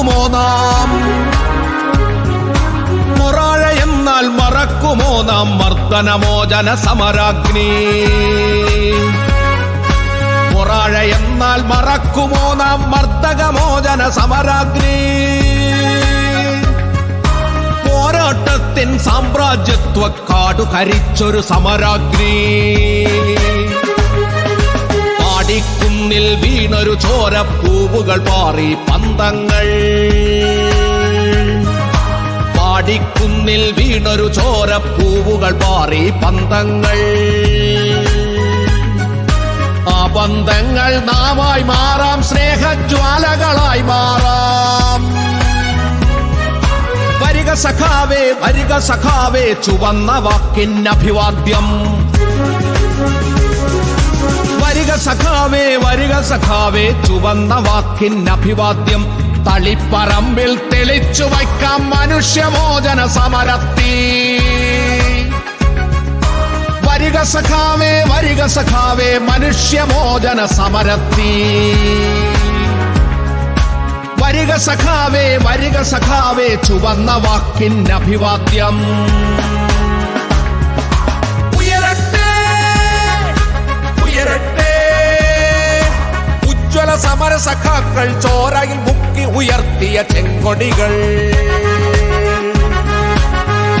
മറക്കുമോ നാം മൊറാഴ എന്നാൽ മറക്കുമോ നാം മർദ്ദനമോചന സമരാഗ്നി. മൊറാഴ എന്നാൽ മറക്കുമോ നാം മർദ്ദകമോചന സമരാഗ്നി. പോരാട്ടത്തിൻ സാമ്രാജ്യത്വ കാടു കരിച്ചൊരു സമരാഗ്നി. പാടിക്കുന്നിൽ വീണൊരു ചോരപ്പൂവുകൾ പാറി പന്തങ്ങൾ. പാടിക്കുന്നിൽ വീണൊരു ചോരപ്പൂവുകൾ പാറി പന്തങ്ങൾ. ആ പന്തങ്ങൾ നാമായി മാറാം സ്നേഹജ്വാലകളായി മാറാം. വരിക സഖാവേ വരിക സഖാവേ ചുവന്ന വാക്കിൻ അഭിവാദ്യം സഖാവേ വരിക സഖാവേ ചുവന്ന വാക്കിൻ അഭിവാദ്യം തളിപ്പറമ്പിൽ തെളിച്ചു വയ്ക്കാം മനുഷ്യമോചന സമരത്തി. വരിക സഖാവേ വരിക സഖാവേ മനുഷ്യമോചന സമരത്തി. വരിക സഖാവേ വരിക സഖാവേ ചുവന്ന വാക്കിൻ അഭിവാദ്യം സമര സഖാക്കൾ ചോരയിൽ മുക്കി ഉയർത്തിയ ചെങ്കൊടികൾ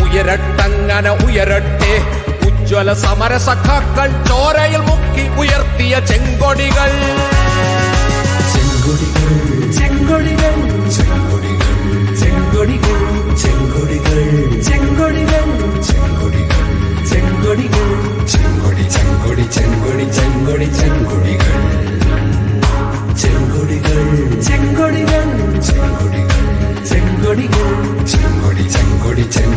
ഉയരട്ടങ്ങനെ ഉയരട്ടെ ഉജ്ജ്വല സമര സഖാക്കൾ ചോരയിൽ മുക്കി ഉയർത്തിയ ചെങ്കൊടികൾ ചെങ്കൊടികൾ pretend